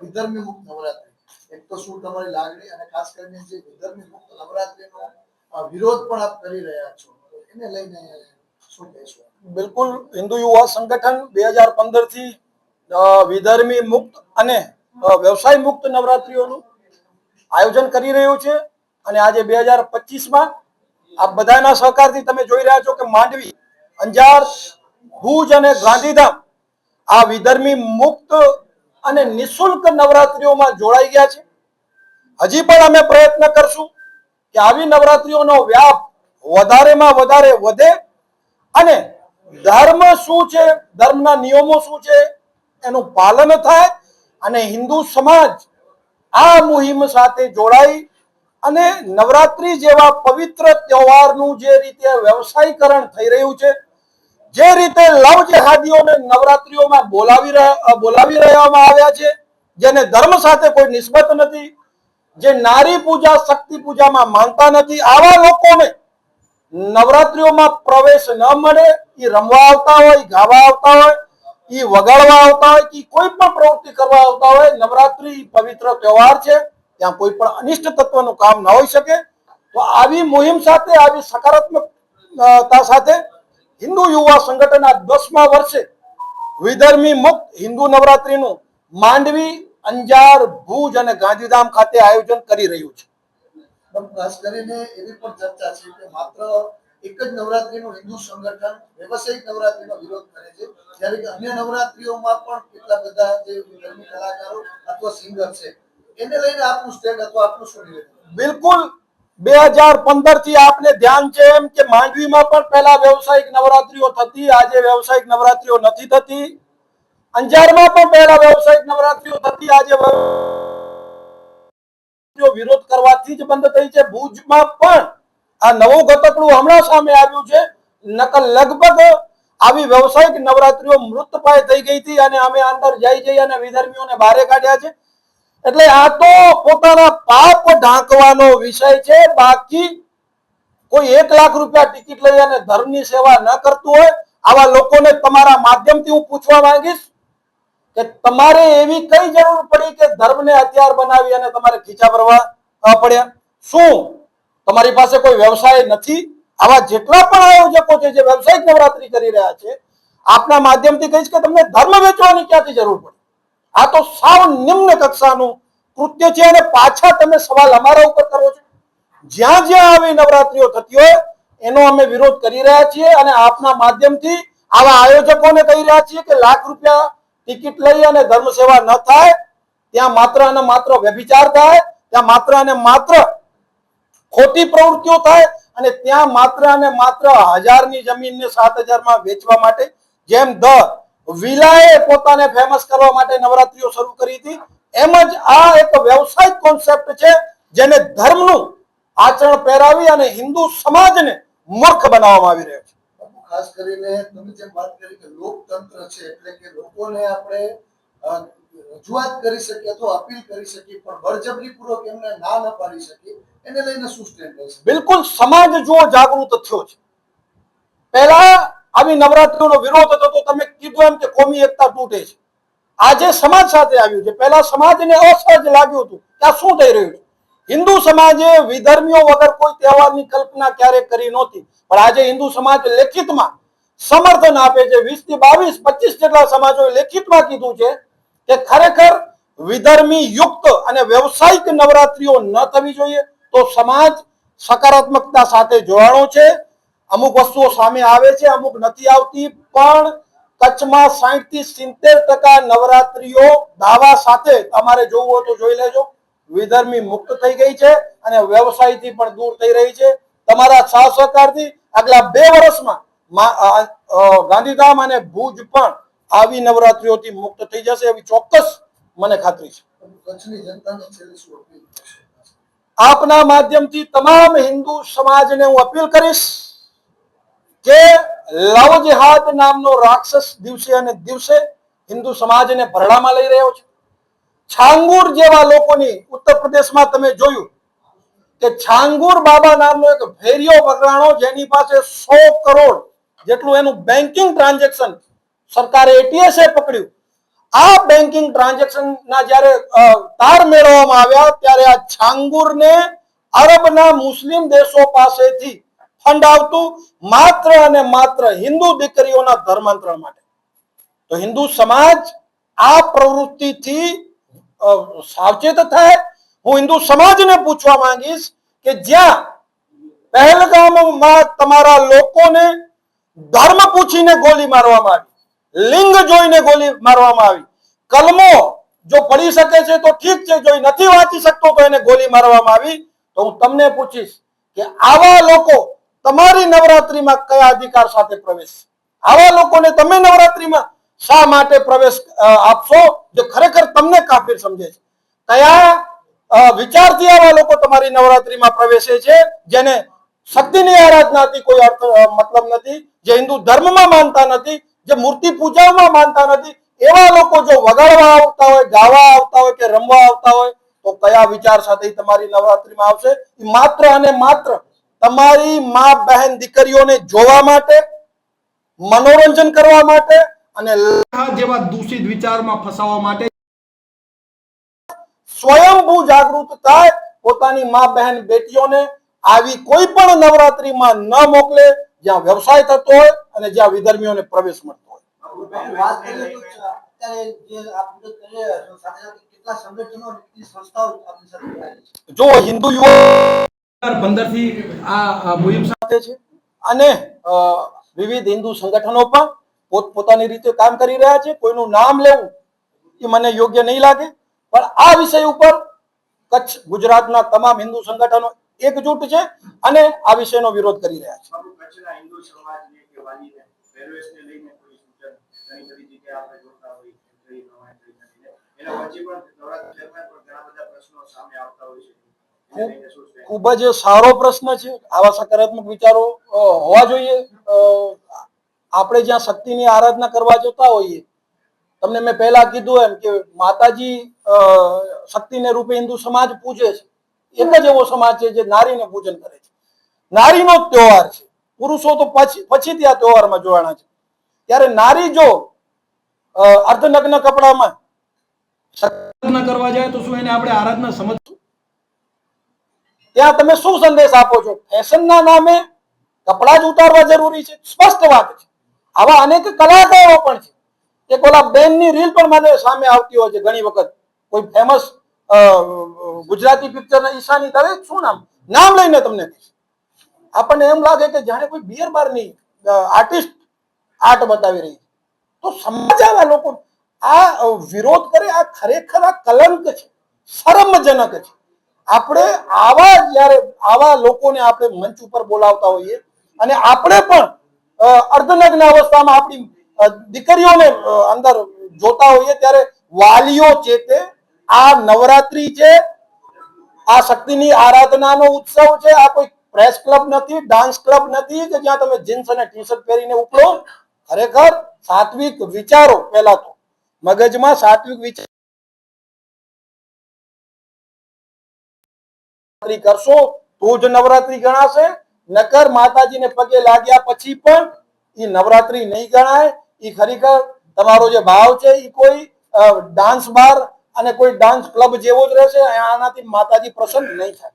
વિધર્મી મુક્ત અને બિલકુલ હિન્દુ યુવા સંગઠન બે હજાર પંદરથી વિધર્મી મુક્ત અને વ્યવસાય મુક્ત નવરાત્રીઓનું આયોજન કરી રહ્યું છે. અને આજે બે હજાર પચીસમાં આ બધાના સહકારથી તમે જોઈ રહ્યા છો કે માંડવી, અંજાર, ભુજ અને ગાંધીધામ આ વિધર્મી મુક્ત અને નિશુલ્ક નવરાત્રીઓમાં જોડાઈ ગયા છે. હજી પણ અમે પ્રયત્ન કરશું કે આવી નવરાત્રીઓનો વ્યાપ વધારેમાં વધારે વધે અને ધર્મ શું છે, ધર્મના નિયમો શું છે એનું પાલન થાય અને હિન્દુ સમાજ આ મુહિમ સાથે જોડાઈ અને નવરાત્રી જેવા પવિત્ર તહેવારનું જે રીતે વ્યવસાયીકરણ થઈ રહ્યું છે જે રીતે લવ જેહાદીઓને નવરાત્રીઓમાં બોલાવી બોલાવી રહેવામાં આવ્યા છે, જેને ધર્મ સાથે કોઈ નિસ્બત નથી, જે નારી પૂજા, શક્તિ પૂજામાં માનતા નથી, આવા લોકોને નવરાત્રીઓમાં પ્રવેશ ન મળે એ રમવા આવતા હોય ગાવા આવતા હોય એ વગાડવા આવતા હોય કે કોઈ પણ પ્રવૃત્તિ કરવા આવતા હોય, નવરાત્રી પવિત્ર તહેવાર છે, ત્યાં કોઈ પણ અનિષ્ટ તત્વનું કામ ન હોઈ શકે, તો આવી મુહિમ સાથે, આવી સકારાત્મકતા સાથે હિન્દુ યુવા સંગઠન આ દસમા વર્ષે વિધર્મી મુક્ત હિન્દુ નવરાત્રીનું માંડવી અંજાર ભુજ અને ગાંધીધામ ખાતે આયોજન કરી રહ્યું છે. ખાસ કરીને એવી પણ ચર્ચા છે કે માત્ર એક જ નવરાત્રીનું હિન્દુ સંગઠન વ્યવસાયિક નવરાત્રીનો વિરોધ કરે છે. જ્યારે કે અન્ય નવરાત્રીઓમાં પણ કેટલા બધા જે કલાકારો અથવા સિંગર છે એને લઈને આપનું સ્ટેન્ડ અથવા આપનું શું બિલકુલ બે હજાર પંદરથી આપને ધ્યાન છે એમ કે માંડવીમાં પણ પહેલા વ્યવસાયિક નવરાત્રીઓ થતી, આજે વ્યવસાયિક નવરાત્રીઓ નથી થતી. અંજારમાં પણ પહેલા વ્યવસાયિક નવરાત્રીઓ થતી, આજે વિરોધ કરવાથી જ બંધ થઈ છે. ભુજમાં પણ આ નવું ઘટકડું હમણાં સામે આવ્યું છે. નકલ લગભગ આવી વ્યવસાયિક નવરાત્રીઓ મૃતપાય થઈ ગઈ હતી અને અમે અંદર જઈ જઈ અને વિધર્મીઓને બહાર કાઢ્યા છે. એટલે આ તો પોતાના પાપ ઢાંકવાનો વિષય છે. બાકી કોઈ એક લાખ રૂપિયા ટિકિટ લઈ અને ધર્મની સેવા ન કરતું હોય, આવા લોકોને તમારા માધ્યમથી હું પૂછવા માંગીશ કે તમારે એવી કઈ જરૂર પડી કે ધર્મને હથિયાર બનાવી અને તમારે ખીચા ભરવા પડ્યા? શું? તમારી પાસે કોઈ વ્યવસાય નથી? આવા જેટલા પણ આયોજકો છે જે વ્યવસાયિક નવરાત્રી કરી રહ્યા છે, આપના માધ્યમથી કહીશ કે તમને ધર્મ વેચવાની ક્યાંથી જરૂર પડી? આ તો સાવ નિમ્ન કક્ષાનું કૃત્ય છે અને પાછા તમે સવાલ અમારા ઉપર કરો છો. જ્યાં જ્યાં આવી નવરાત્રીઓ થતી હોય, એનો અમે વિરોધ કરી રહ્યા છીએ અને આપના માધ્યમથી આવા આયોજકોને કહી રહ્યા છીએ કે લાખ રૂપિયા ટિકિટ લઈ અને ધર્મ સેવા ન થાય, ત્યાં માત્ર અને માત્ર વ્યભિચાર થાય, ત્યાં માત્ર અને માત્ર ખોટી પ્રવૃત્તિઓ થાય અને ત્યાં માત્ર અને માત્ર હજારની જમીનને સાત હજારમાં વેચવા માટે જેમ ધ વિલાએ પોતાને ફેમસ કરવા માટે નવરાત્રીઓ શરૂ કરી હતી. એમ જ આ એક વ્યવસાયિક કોન્સેપ્ટ છે જેને ધર્મનું આચરણ પહેરાવી અને હિન્દુ સમાજને મૂર્ખ બનાવવામાં આવી રહ્યો છે. ખાસ કરીને તમે જેમ વાત કરી કે લોકતંત્ર છે એટલે કે લોકોને આપણે રજૂઆત કરી શકીએ અથવા અપીલ કરી શકીએ પણ બળજબરી પૂર્વક એમને ના ન પાડી શકીએ એને લઈને શું સ્ટેન્ડ બિલકુલ સમાજ જો જાગૃત થયો છે. પહેલા આવી નવરાત્રીનો વિરોધ હતો તો તમે કીધું એમ કે કોમી એકતા તૂટે છે. આજે સમાજ સાથે આવ્યું છે. પહેલા સમાજને અસહજ લાગ્યું હતું. કે આ શું થઈ રહ્યું? છે હિન્દુ સમાજે વિધર્મીઓ વગર કોઈ તહેવારની કલ્પના ક્યારેય કરી નહોતી. પણ આજે હિન્દુ સમાજ લેખિતમાં સમર્થન આપે છે. વીસથી બાવીસ, પચીસ જેટલા સમાજોએ લેખિતમાં કીધું છે કે ખરેખર વિધર્મી યુક્ત અને વ્યવસાયિક નવરાત્રીઓ ન થવી જોઈએ તો સમાજ સકારાત્મકતા સાથે જોડાણો છે. અમુક વસ્તુઓ સામે આવે છે અમુક નથી આવતી પણ કચ્છમાં સાહીઠથી સિત્તેર ટકા નવરાત્રીઓ દાવા સાથે તમારે જોવું હોય તો જોઈ લેજો. વિધર્મી મુક્ત થઈ ગઈ છે અને વ્યવસાયથી પણ દૂર થઈ રહી છે. તમારા સાથ સહકારથી આગલા બે વર્ષમાં ગાંધીધામ અને ભુજ પણ આવી નવરાત્રીઓથી મુક્ત થઈ જશે એવી ચોક્કસ મને ખાતરી છે. આપના માધ્યમથી તમામ હિન્દુ સમાજને હું અપીલ કરીશ કે લવ જિહાદ નામનો રાક્ષસ દિવસે અને દિવસે હિન્દુ સમાજને ભરડામાં લઈ રહ્યો છે. છાંગુર જેવા લોકોની ઉત્તર પ્રદેશમાં તમે જોયું કે છાંગુર બાબા નામનો એક ભેરિયો વગરાણો જેની પાસે સો કરોડ જેટલું એનું બેન્કિંગ ટ્રાન્ઝેક્શન સરકારે એટીએસ એ પકડ્યું. આ બેન્કિંગ ટ્રાન્ઝેક્શન ના જ્યારે તાર મેળવવામાં આવ્યા ત્યારે આ છાંગુરને અરબના મુસ્લિમ દેશો પાસેથી ફંડ આવતું માત્ર અને માત્ર હિન્દુ દીકરીઓના ધર્માંતરણ માટે. તો હિન્દુ સમાજ આ પ્રવૃત્તિથી સાવચેત થાય. હું હિન્દુ સમાજને પૂછવા માંગીશ કે જ્યાં પહેલગામમાં તમારા લોકોને ધર્મ પૂછીને ગોલી મારવામાં આવી, લિંગ જોઈને ગોલી મારવામાં આવી, કલમો જો પડી શકે છે તો ઠીક છે, જો નથી વાંચી શકતો તો એને ગોલી મારવામાં આવી. તો હું તમને પૂછીશ કે આવા લોકો તમારી નવરાત્રીમાં કયા અધિકાર સાથે પ્રવેશ? આવા લોકોને તમે નવરાત્રીમાં શા માટે પ્રવેશ આપશો? જે ખરેખર તમને કાફીર સમજે છે. કયા વિચારથી આવા લોકો તમારી નવરાત્રીમાં પ્રવેશે છે, જેને શક્તિની આરાધનાથી કોઈ અર્થ મતલબ નથી, જે હિન્દુ ધર્મમાં માનતા નથી, જે મૂર્તિ પૂજામાં માનતા નથી, એવા લોકો જો વગાડવા આવતા હોય, ગાવા આવતા હોય કે રમવા આવતા હોય, તો કયા વિચાર સાથે તમારી નવરાત્રીમાં આવશે? માત્ર અને માત્ર તમારી મા બહેન દીકરીઓને જોવા માટે મનોરંજન કરવા માટે અને જેવા દૂષિત વિચારમાં ફસાવા માટે સ્વયંભૂ જાગૃત થાય પોતાની મા બહેન બેટીઓને આવી કોઈ પણ નવરાત્રીમાં ન મોકલે જ્યાં વ્યવસાય થતો હોય અને જ્યાં વિધર્મીઓને પ્રવેશ મળતો હોય. જો હિન્દુ યુવા પંદરથી આ આ મુહિમ સાથે છે. અને વિવિધ હિન્દુ સંગઠનો પણ પોતપોતાની રીતે કામ કરી રહ્યા છે. કોઈનું નામ લેવું એ મને યોગ્ય નહીં લાગે. પણ આ વિષય ઉપર કચ્છ ગુજરાતના તમામ હિન્દુ સંગઠનો એકજૂટ છે અને આ વિષયનો વિરોધ કરી રહ્યા છે. પછી ખૂબ જ સારો પ્રશ્ન છે. આવા સકારાત્મક વિચારો હોવા જોઈએ. આપણે જ્યાં શક્તિની આરાધના કરવા જતા હોઈએ, તમને મેં પહેલા કીધું એમ કે માતાજી શક્તિને રૂપે હિન્દુ સમાજ પૂજે છે. એક જ એવો સમાજ છે જે નારીને પૂજન કરે છે. નારીનો જ તહેવાર છે. પુરુષો તો પછી પછીથી આ તહેવારમાં જોવાના છે. ત્યારે નારી જો અર્ધનગ્ન કપડામાં આરાધના કરવા જાય તો શું એને આપણે આરાધના સમજ ત્યાં તમે શું સંદેશ આપો છો? ફેશનના નામે કપડા જ ઉતારવા જરૂરી છે? સ્પષ્ટ વાત છે. આવા અનેક કલાકારો પણ છે. કે ઓલા બેનની રીલ પણ મને સામે આવતી હોય છે ઘણી વખત. કોઈ ફેમસ ગુજરાતી પિક્ચરના ઈશાની દવે શું નામ? નામ લઈને તમને કહીશ. આપણને એમ લાગે કે જાણે કોઈ બિયર બારની આર્ટિસ્ટ આર્ટ બતાવી રહી છે. તો સમાજ આવા લોકો આ વિરોધ કરે, આ ખરેખર આ કલંક છે. શરમજનક છે. આપણે આવા જ્યારે આવા લોકોને આપણે મંચ ઉપર બોલાવતા હોઈએ અને આપણે પણ અર્ધનગ્ન અવસ્થામાં આપણી દીકરીઓને અંદર જોતા હોઈએ ત્યારે વાલીઓ ચેતે આ નવરાત્રી છે, આ શક્તિની આરાધનાનો ઉત્સવ છે, આ કોઈ પ્રેસ ક્લબ નથી, ડાન્સ ક્લબ નથી કે જ્યાં તમે જીન્સ અને ટી શર્ટ પહેરીને ઉપડો ખરેખર સાત્વિક વિચારો પહેલા તો. મગજમાં સાત્વિક વિચાર નવરાત્રી કરશો તો જ નવરાત્રી ગણાશે. નકર માતાજીને પગે લાગ્યા પછી પણ એ નવરાત્રી નહીં ગણાય. એ ખરેખર તમારો જે ભાવ છે એ કોઈ ડાન્સ બાર અને કોઈ ડાન્સ ક્લબ જેવો જ રહેશે. આનાથી માતાજી પ્રસન્ન નહીં થાય.